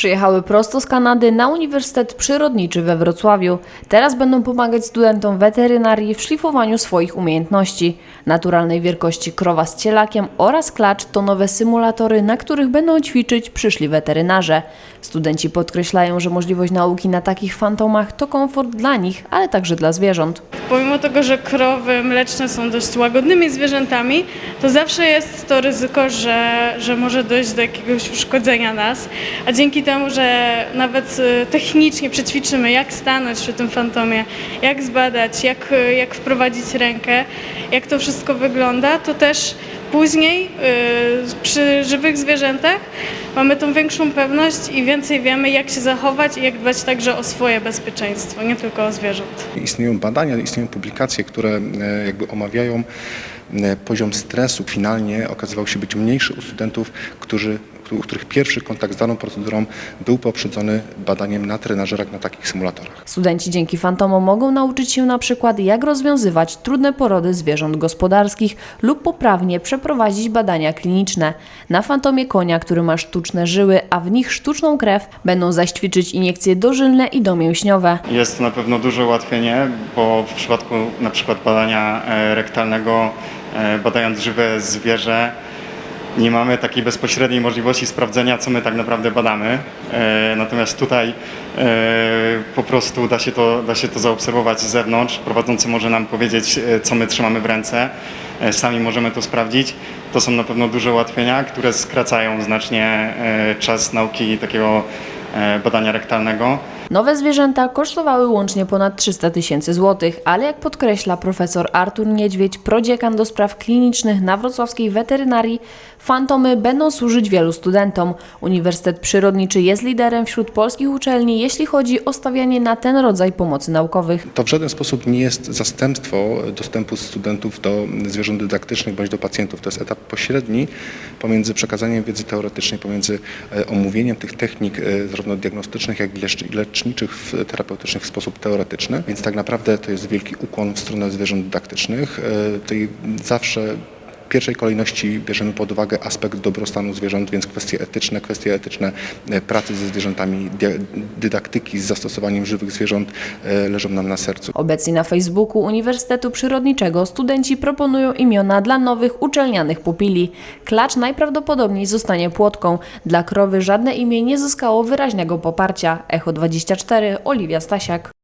Przyjechały prosto z Kanady na Uniwersytet Przyrodniczy we Wrocławiu. Teraz będą pomagać studentom weterynarii w szlifowaniu swoich umiejętności. Naturalnej wielkości krowa z cielakiem oraz klacz to nowe symulatory, na których będą ćwiczyć przyszli weterynarze. Studenci podkreślają, że możliwość nauki na takich fantomach to komfort dla nich, ale także dla zwierząt. Pomimo tego, że krowy mleczne są dość łagodnymi zwierzętami, to zawsze jest to ryzyko, że, że może dojść do jakiegoś uszkodzenia nas. A dzięki temu, że nawet y, technicznie przećwiczymy, jak stanąć przy tym fantomie, jak zbadać, jak, y, jak wprowadzić rękę, jak to wszystko wygląda, to też później y, przy żywych zwierzętach mamy tą większą pewność i więcej wiemy, jak się zachować i jak dbać także o swoje bezpieczeństwo, nie tylko o zwierząt. Istnieją badania, istnieją publikacje, które e, jakby omawiają e, poziom stresu. Finalnie okazywał się być mniejszy u studentów, którzy u których pierwszy kontakt z daną procedurą był poprzedzony badaniem na trenażerach na takich symulatorach. Studenci dzięki fantomom mogą nauczyć się na przykład, jak rozwiązywać trudne porody zwierząt gospodarskich lub poprawnie przeprowadzić badania kliniczne. Na fantomie konia, który ma sztuczne żyły, a w nich sztuczną krew, będą zaś ćwiczyć iniekcje dożylne i domięśniowe. Jest to na pewno duże ułatwienie, bo w przypadku na przykład badania e, rektalnego, e, badając żywe zwierzę, nie mamy takiej bezpośredniej możliwości sprawdzenia, co my tak naprawdę badamy. E, Natomiast tutaj e, po prostu da się, to, da się to zaobserwować z zewnątrz. Prowadzący może nam powiedzieć, e, co my trzymamy w ręce. Sami możemy to sprawdzić. To są na pewno duże ułatwienia, które skracają znacznie czas nauki takiego badania rektalnego. Nowe zwierzęta kosztowały łącznie ponad 300 tysięcy złotych, ale jak podkreśla profesor Artur Niedźwiedź, prodziekan do spraw klinicznych na wrocławskiej weterynarii, fantomy będą służyć wielu studentom. Uniwersytet Przyrodniczy jest liderem wśród polskich uczelni, jeśli chodzi o stawianie na ten rodzaj pomocy naukowych. To w żaden sposób nie jest zastępstwo dostępu studentów do zwierząt dydaktycznych bądź do pacjentów. To jest etap pośredni pomiędzy przekazaniem wiedzy teoretycznej, pomiędzy e, omówieniem tych technik e, zarówno diagnostycznych, jak i lecz- leczniczych, terapeutycznych w sposób teoretyczny. Więc tak naprawdę to jest wielki ukłon w stronę zwierząt dydaktycznych. E, Tutaj zawsze pierwszej kolejności bierzemy pod uwagę aspekt dobrostanu zwierząt, więc kwestie etyczne, kwestie etyczne e, pracy ze zwierzętami, dydaktyki z zastosowaniem żywych zwierząt e, leżą nam na sercu. Obecnie na Facebooku Uniwersytetu Przyrodniczego studenci proponują imiona dla nowych uczelnianych pupili. Klacz najprawdopodobniej zostanie płotką. Dla krowy żadne imię nie zyskało wyraźnego poparcia. Echo 24, Oliwia Stasiak.